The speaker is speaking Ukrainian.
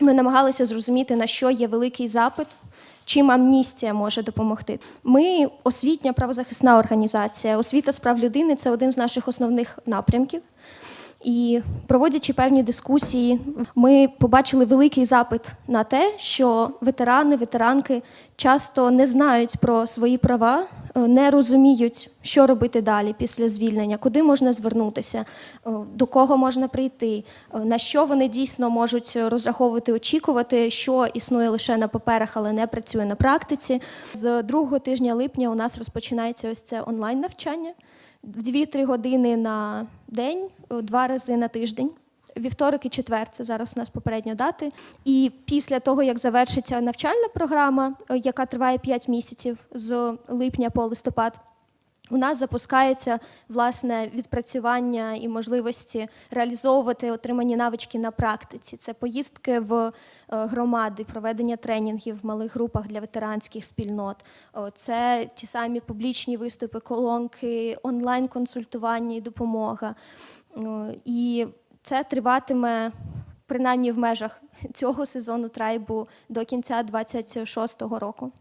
Ми намагалися зрозуміти, на що є великий запит, чим амністія може допомогти. Ми освітня правозахисна організація. Освіта з прав людини це один з наших основних напрямків. І проводячи певні дискусії, ми побачили великий запит на те, що ветерани, ветеранки часто не знають про свої права, не розуміють, що робити далі після звільнення, куди можна звернутися, е, до кого можна прийти, е, на що вони дійсно можуть розраховувати, очікувати, що існує лише на паперах, але не працює на практиці. З другого тижня липня у нас розпочинається ось це онлайн навчання. Дві-три години на день, два рази на тиждень. Вівторок і четвер це зараз у нас попередньо дати. І після того, як завершиться навчальна програма, е, яка триває 5 місяців з липня по листопад, у нас запускається власне відпрацювання і можливості реалізовувати отримані навички на практиці. Це поїздки в е, громади, проведення тренінгів в малих групах для ветеранських спільнот. Це ті самі публічні виступи, колонки, онлайн-консультування і допомога. І це триватиме принаймні в межах цього сезону трайбу до кінця 26-го року.